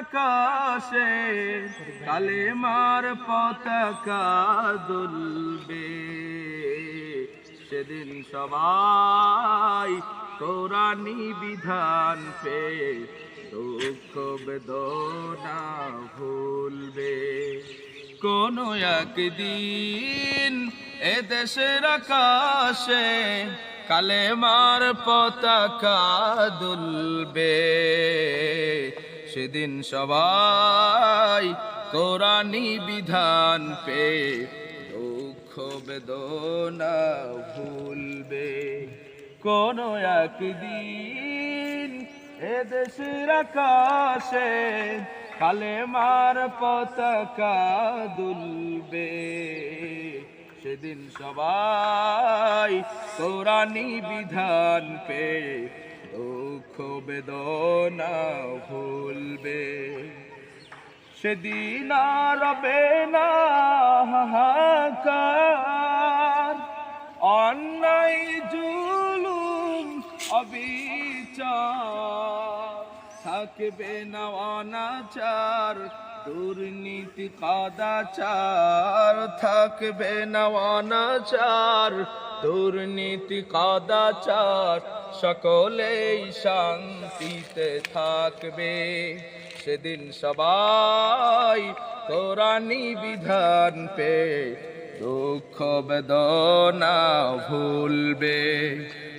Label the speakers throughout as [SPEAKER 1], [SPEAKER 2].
[SPEAKER 1] আকাশে কালেমার পতাকা দুলবে। সেদিন সবাই কোরআনি বিধান পে দুঃখ বেদনা ভুলবে। কোন একদিন এ দেশের আকাশে কালেমার পতাকা দুলবে। সেদিন সবাই কোরআনি বিধান পে দুঃখ বেদনা ভুলবে। কোন একদিন এ দেশের আকাশে কালেমার পতাকা দুলবে। সেদিন সবাই কোরআনি বিধান পে দুঃখ বেদনা ভুলবে। সেদিন রবে না হাহাকার। অন্যায় জুলুম অবিচার। থাকবে না অনাচার, দুর্নীতি, কদাচার। থাকবে না অনাচার, দুর্নীতি, কদাচার। সকলেই শান্তিতে থাকবে। সেদিন সবাই কোরআনি বিধান পে দুঃখ বেদনা ভুলবে।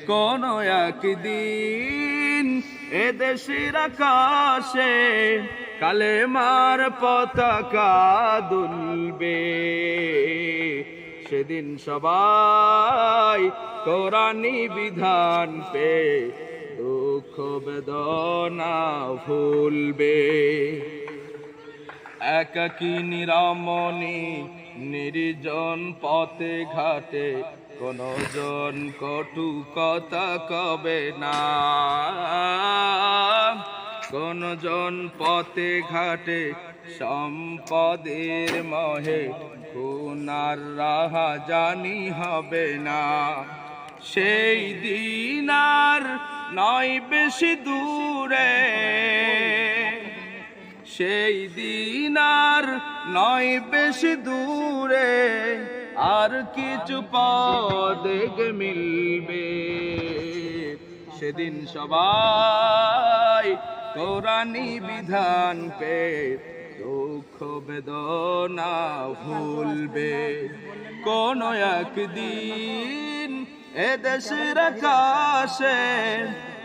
[SPEAKER 1] কোন একদিন এ দেশের আকাশে কালেমার পতাকা দুলবে। সেদিন সবাই তোরানি বিধান পে দুঃখ বেদনা ভুলবে। একাকি নিরামনি নির্জন পথে ঘাটে কোন জন কটু কথা কবে না? কোন জন পথে ঘাটে সম্পদের মহে কোনার রাহা জানি হবে না। সেই দিন আর নয় বেশি দূরে সেই দিন আর নয় বেশি দূরে, আর কিছু পদেগ মিলবে। সেদিন সবাই কোরআনি বিধান পে, দুঃখ বেদনা ভুলবে। কোন একদিন এ দেশের আকাশে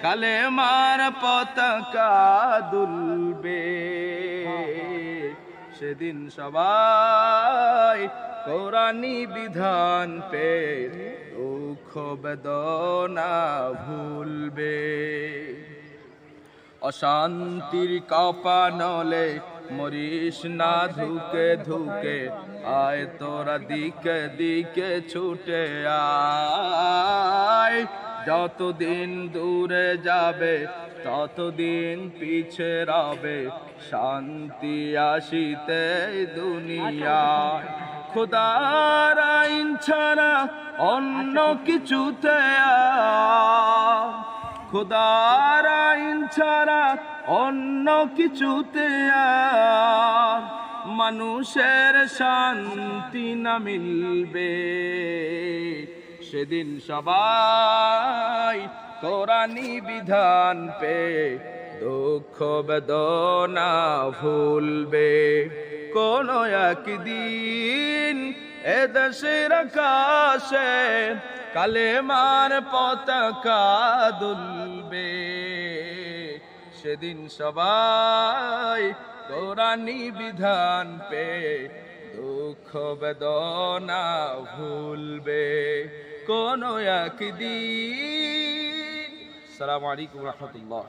[SPEAKER 1] কালেমার পতাকা দুলবে। সেদিন সবাই কোরআনি বিধান পে দুঃখ বেদনা ভুলবে। অশান্তির কপানলে মরিস না ধুকে ধুকে, আয় তোরা দিকে দিকে ছুটে আয়। যতদিন দূরে যাবে, ততদিন পিছে রবে। শান্তি আসিতে দুনিয়ায়। খোদার আইন ছাড়া অন্য কিছুতে খোদার আইন ছাড়া অন্য কিছুতে মানুষের শান্তি না মিলবে। সেদিন সবাই কোরআনি বিধান পে দুঃখ বেদনা ভুলবে। কোন একদিন এ দেশের আকাশে কালেমার পতাকা দুলবে। সেদিন সবাই কোরআনি বিধান পে দুঃখ বেদনা ভুলবে। কোন একদিন। সালাম আলাইকুম রহমতুল্লাহ।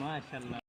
[SPEAKER 2] মাশাল্লাহ